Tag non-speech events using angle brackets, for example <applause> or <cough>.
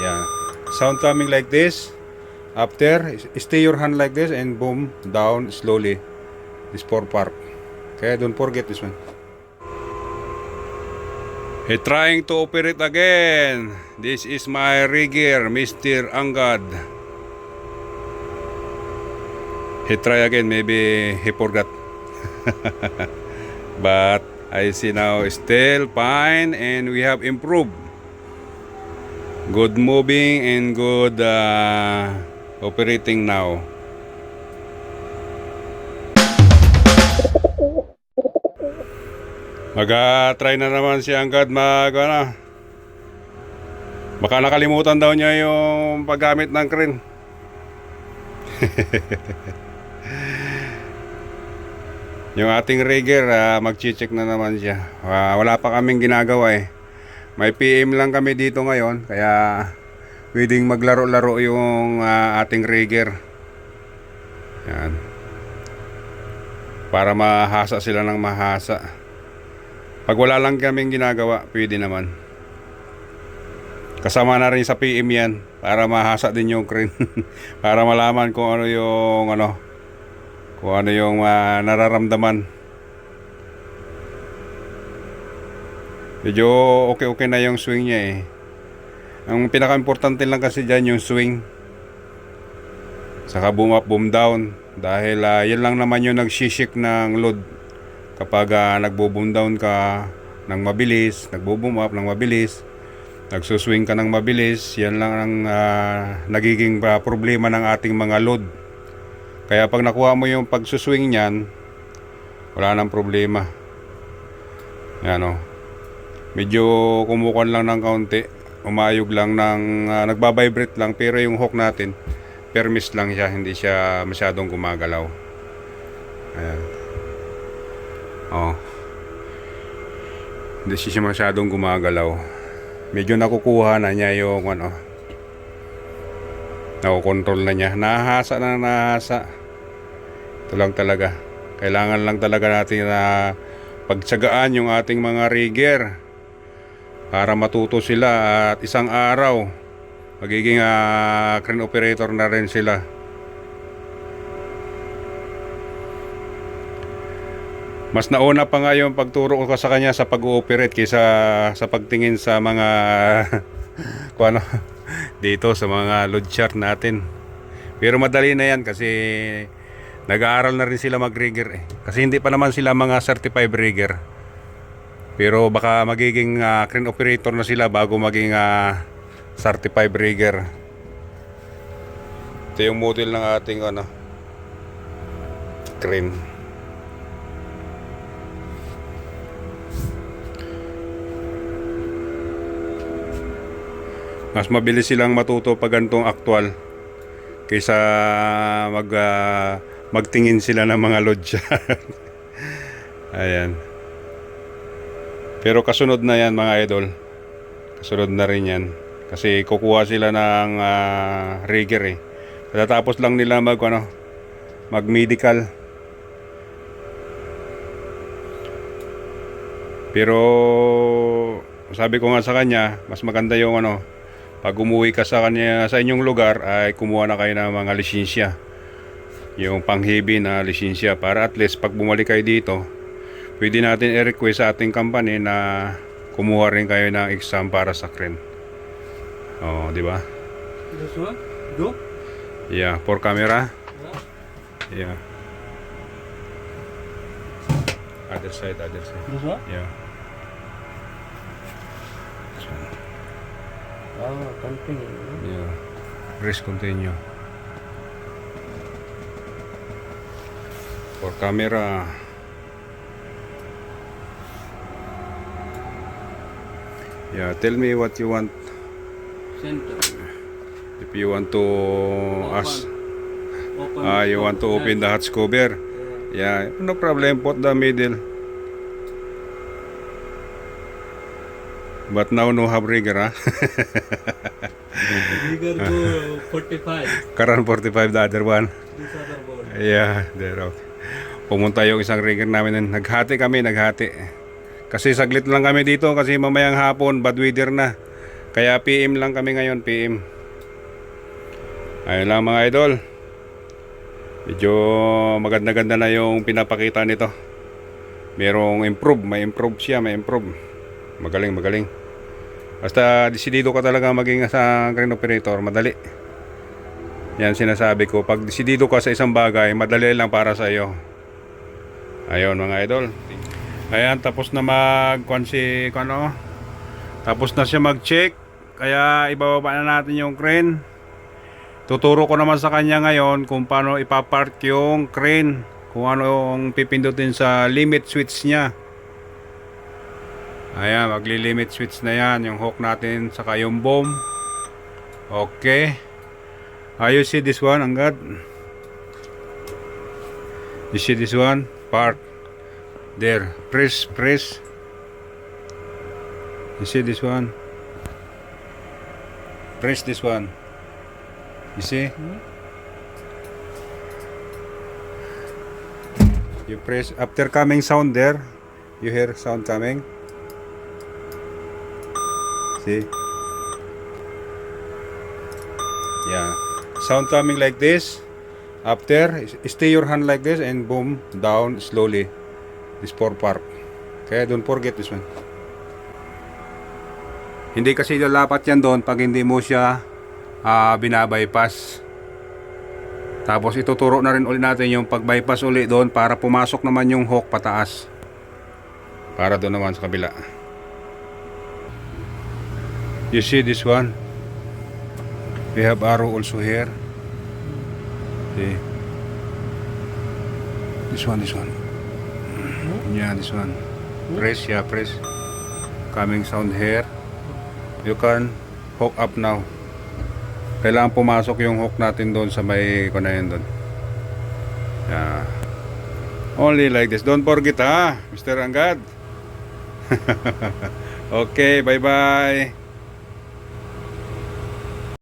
Yeah. Sound coming like this. After, stay your hand like this and boom, down slowly. This four part. Okay, don't forget this one. He trying to operate again. This is my rigger, Mr. Angad. He try again, maybe he forgot. <laughs> but I see now still fine and we have improved. Good moving and good uh, operating now. Mag-try na naman si Angad mag ano. Baka nakalimutan daw niya yung paggamit ng crane. <laughs> yung ating rigger, ah, mag-check na naman siya. Ah, wala pa kaming ginagawa eh. May PM lang kami dito ngayon, kaya pwedeng maglaro-laro yung ah, ating rigger. Yan. Para mahasa sila ng mahasa. Pag wala lang kaming ginagawa, pwede naman. Kasama na rin sa PM yan para mahasa din yung crane. <laughs> para malaman kung ano yung ano kung ano yung ah, nararamdaman. Medyo okay-okay na yung swing niya eh. Ang pinaka-importante lang kasi dyan yung swing. Saka boom up, boom down. Dahil ah, yan lang naman yung nagsishik ng load. Kapag uh, nagbo-boom down ka ng mabilis, nagbo-boom up ng mabilis, nagsuswing ka ng mabilis, yan lang ang ah, nagiging ah, problema ng ating mga load. Kaya pag nakuha mo yung pagsuswing niyan, wala nang problema. Yan o. Medyo kumukuan lang ng kaunti. Umayog lang ng, ah, nagbabibrate lang. Pero yung hook natin, permis lang siya. Hindi siya masyadong gumagalaw. Ayan. Oh. Hindi siya masyadong gumagalaw. Medyo nakukuha na niya yung ano. Nakokontrol na niya. Nahasa na nahasa. Ito lang talaga. Kailangan lang talaga natin na pagtsagaan yung ating mga rigger para matuto sila at isang araw magiging ah, crane operator na rin sila. Mas nauna pa nga yung pagturo ko sa kanya sa pag-ooperate kaysa sa pagtingin sa mga <laughs> kung ano, <laughs> dito sa mga load chart natin. Pero madali na yan kasi nag-aaral na rin sila mag-rigger eh. Kasi hindi pa naman sila mga certified rigger. Pero baka magiging ah, crane operator na sila bago maging ah, certified rigger. Ito yung model ng ating ano crane. Mas mabilis silang matuto pag ganitong aktual kaysa mag ah, magtingin sila ng mga lodya. <laughs> Ayan. Pero kasunod na yan mga idol. Kasunod na rin yan. Kasi kukuha sila ng ah, rigger eh. Pagkatapos lang nila mag ano, mag medical. Pero sabi ko nga sa kanya, mas maganda yung ano, pag umuwi ka sa kanya sa inyong lugar ay kumuha na kayo ng mga lisensya. Yung panghibi na lisensya para at least pag bumalik kayo dito, pwede natin i-request sa ating company na kumuha rin kayo ng exam para sa crane. Oh, di ba? This one? Go? Yeah, for camera. Yeah. Other side, other side. This one? Yeah. One. Ah, continue. Yeah. Press continue. For camera. Yeah, tell me what you want. Center. If you want to ask, Open. ah, you want to open the hatch cover. Yeah, no problem. Put the middle. But now no have rigger, ah. Bigger <laughs> go 45. <laughs> Karan 45 the other one. This other board. Yeah, there okay. Pumunta yung isang rigger namin. Naghati kami, naghati. Kasi saglit lang kami dito kasi mamayang hapon, bad weather na. Kaya PM lang kami ngayon, PM. Ayun lang mga idol. Medyo maganda-ganda na yung pinapakita nito. Merong improve, may improve siya, may improve. Magaling, magaling. Basta desidido ka talaga maging sa crane operator, madali. Yan sinasabi ko, pag desidido ka sa isang bagay, madali lang para sa iyo. Ayun mga idol. Ayan, tapos na mag kwan si kung ano. Tapos na siya mag-check. Kaya ibababa na natin yung crane. Tuturo ko naman sa kanya ngayon kung paano ipapark yung crane. Kung ano yung pipindutin sa limit switch niya. Ayan, magli-limit switch na yan. Yung hook natin, saka yung boom. Okay. Ah, you see this one, Anggad? You see this one? Park. There. Press, press. You see this one? Press this one. You see? You press after coming sound there. You hear sound coming. See? Yeah. Sound coming like this. After, stay your hand like this and boom, down slowly. This four part. Okay, don't forget this one. Hindi kasi lalapat yan doon pag hindi mo siya ah, binabypass. Tapos ituturo na rin ulit natin yung pag-bypass ulit doon para pumasok naman yung hook pataas. Para doon naman sa kabila. You see this one? We have arrow also here. See? This one, this one. Yeah, this one. Press, yeah, press. Coming sound here. You can hook up now. Kailangan pumasok yung hook natin doon sa may kunayan doon. Yeah. Only like this. Don't forget ha, Mr. Angad. <laughs> okay, bye-bye.